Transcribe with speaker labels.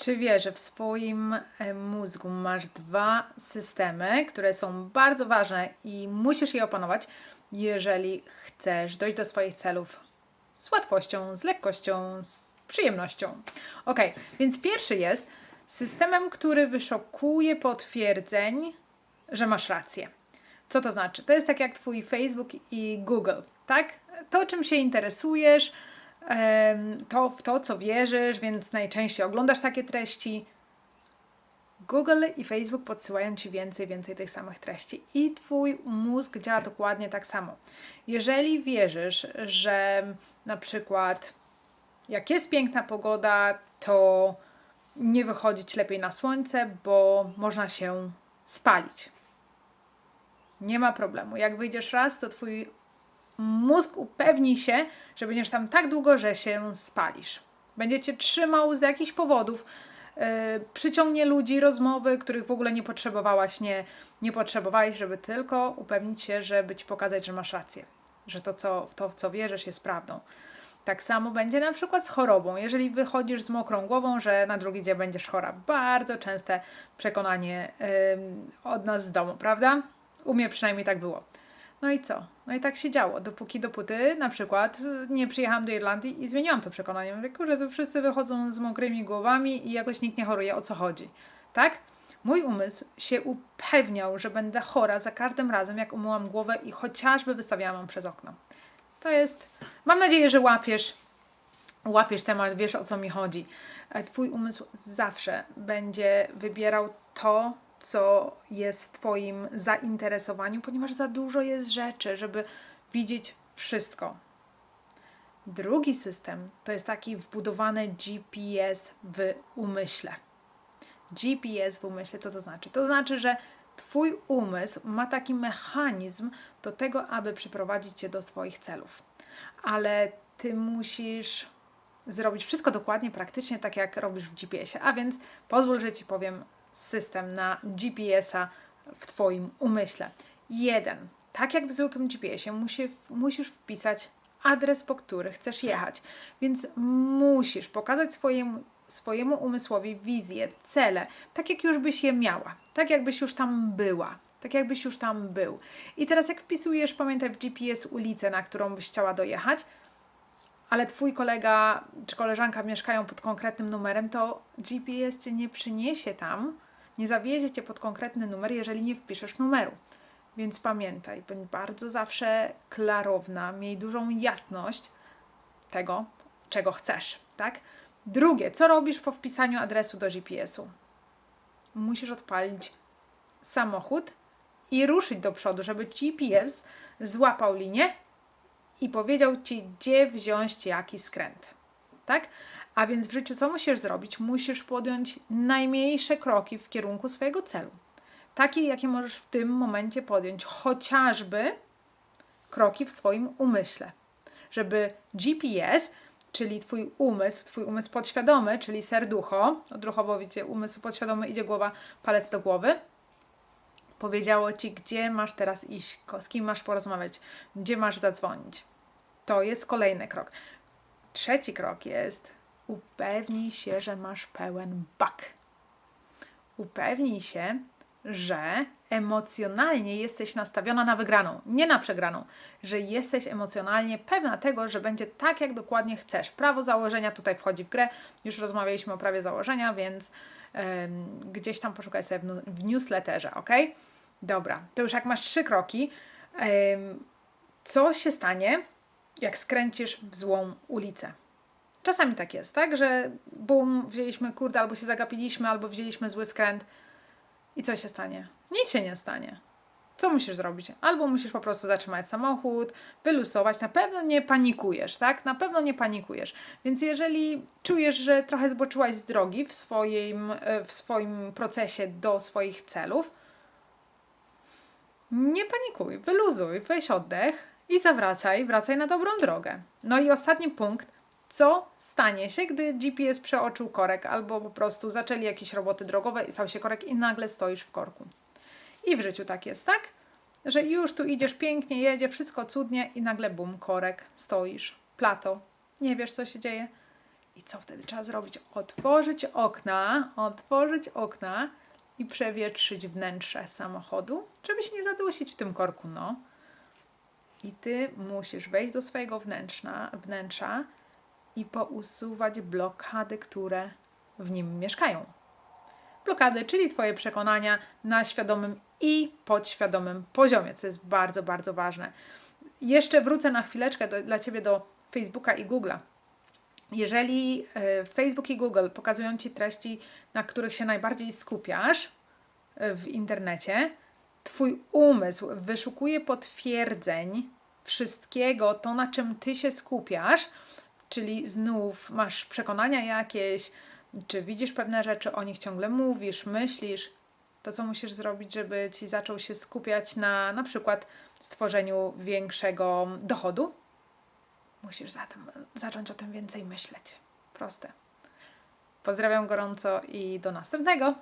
Speaker 1: Czy wiesz, że w swoim e, mózgu masz dwa systemy, które są bardzo ważne i musisz je opanować, jeżeli chcesz dojść do swoich celów z łatwością, z lekkością, z przyjemnością. Ok, więc pierwszy jest systemem, który wyszukuje potwierdzeń, że masz rację. Co to znaczy? To jest tak jak Twój Facebook i Google, tak? To, czym się interesujesz, to w to, co wierzysz, więc najczęściej oglądasz takie treści. Google i Facebook podsyłają Ci więcej, więcej tych samych treści i Twój mózg działa dokładnie tak samo. Jeżeli wierzysz, że na przykład jak jest piękna pogoda, to nie wychodzić lepiej na słońce, bo można się spalić. Nie ma problemu. Jak wyjdziesz raz, to twój mózg upewni się, że będziesz tam tak długo, że się spalisz. Będzie cię trzymał z jakichś powodów, yy, przyciągnie ludzi, rozmowy, których w ogóle nie potrzebowałaś, nie, nie potrzebowałeś, żeby tylko upewnić się, żeby ci pokazać, że masz rację, że to, co, to w co wierzysz, jest prawdą. Tak samo będzie na przykład z chorobą. Jeżeli wychodzisz z mokrą głową, że na drugi dzień będziesz chora. Bardzo częste przekonanie ym, od nas z domu, prawda? U mnie przynajmniej tak było. No i co? No i tak się działo. Dopóki dopóty na przykład nie przyjechałam do Irlandii i zmieniłam to przekonanie. Mówię, że to wszyscy wychodzą z mokrymi głowami i jakoś nikt nie choruje. O co chodzi? Tak? Mój umysł się upewniał, że będę chora za każdym razem, jak umyłam głowę i chociażby wystawiałam ją przez okno. To jest. Mam nadzieję, że łapiesz, łapiesz temat, wiesz o co mi chodzi. E, Twój umysł zawsze będzie wybierał to, co jest w Twoim zainteresowaniu, ponieważ za dużo jest rzeczy, żeby widzieć wszystko. Drugi system to jest taki wbudowany GPS w umyśle. GPS w umyśle, co to znaczy? To znaczy, że Twój umysł ma taki mechanizm do tego, aby przyprowadzić Cię do Twoich celów. Ale Ty musisz zrobić wszystko dokładnie, praktycznie tak, jak robisz w GPS-ie. A więc pozwól, że Ci powiem system na GPS-a w Twoim umyśle. Jeden. Tak jak w zwykłym GPS-ie, musi, musisz wpisać adres, po który chcesz jechać. Więc musisz pokazać swojemu, swojemu umysłowi wizję, cele, tak jak już byś je miała, tak jakbyś już tam była, tak jakbyś już tam był. I teraz jak wpisujesz, pamiętaj w GPS ulicę, na którą byś chciała dojechać, ale twój kolega czy koleżanka mieszkają pod konkretnym numerem, to GPS cię nie przyniesie tam, nie zawiezie cię pod konkretny numer, jeżeli nie wpiszesz numeru. Więc pamiętaj, bądź bardzo zawsze klarowna, miej dużą jasność tego, czego chcesz, tak? Drugie, co robisz po wpisaniu adresu do GPS-u? Musisz odpalić samochód i ruszyć do przodu, żeby GPS złapał linię i powiedział ci, gdzie wziąć jaki skręt. Tak? A więc w życiu co musisz zrobić? Musisz podjąć najmniejsze kroki w kierunku swojego celu. Takie, jakie możesz w tym momencie podjąć, chociażby kroki w swoim umyśle. Żeby GPS, czyli Twój umysł, Twój umysł podświadomy, czyli serducho, odruchowo wiecie, umysł podświadomy idzie głowa, palec do głowy, powiedziało Ci, gdzie masz teraz iść, z kim masz porozmawiać, gdzie masz zadzwonić. To jest kolejny krok. Trzeci krok jest upewnij się, że masz pełen bak. Upewnij się, że emocjonalnie jesteś nastawiona na wygraną, nie na przegraną, że jesteś emocjonalnie pewna tego, że będzie tak, jak dokładnie chcesz. Prawo założenia tutaj wchodzi w grę. Już rozmawialiśmy o prawie założenia, więc gdzieś tam poszukaj sobie w, w newsletterze, ok? Dobra, to już jak masz trzy kroki, co się stanie, jak skręcisz w złą ulicę? Czasami tak jest, tak? Że bum, wzięliśmy kurde, albo się zagapiliśmy, albo wzięliśmy zły skręt. I co się stanie? Nic się nie stanie. Co musisz zrobić? Albo musisz po prostu zatrzymać samochód, wylusować. Na pewno nie panikujesz, tak? Na pewno nie panikujesz. Więc jeżeli czujesz, że trochę zboczyłaś z drogi w swoim, e, w swoim procesie do swoich celów, nie panikuj, wyluzuj, weź oddech i zawracaj, wracaj na dobrą drogę. No i ostatni punkt. Co stanie się, gdy GPS przeoczył korek albo po prostu zaczęli jakieś roboty drogowe i stał się korek i nagle stoisz w korku? I w życiu tak jest, tak? Że już tu idziesz pięknie, jedzie, wszystko cudnie i nagle bum, korek, stoisz, plato, nie wiesz co się dzieje. I co wtedy trzeba zrobić? Otworzyć okna, otworzyć okna i przewietrzyć wnętrze samochodu, żeby się nie zadusić w tym korku, no. I ty musisz wejść do swojego wnętrza, wnętrza i pousuwać blokady, które w nim mieszkają. Blokady, czyli Twoje przekonania na świadomym i podświadomym poziomie, co jest bardzo, bardzo ważne. Jeszcze wrócę na chwileczkę do, dla Ciebie do Facebooka i Google'a. Jeżeli e, Facebook i Google pokazują Ci treści, na których się najbardziej skupiasz e, w internecie, Twój umysł wyszukuje potwierdzeń wszystkiego, to na czym Ty się skupiasz, czyli znów masz przekonania jakieś, czy widzisz pewne rzeczy, o nich ciągle mówisz, myślisz, to co musisz zrobić, żeby Ci zaczął się skupiać na na przykład stworzeniu większego dochodu? Musisz zatem, zacząć o tym więcej myśleć. Proste. Pozdrawiam gorąco i do następnego.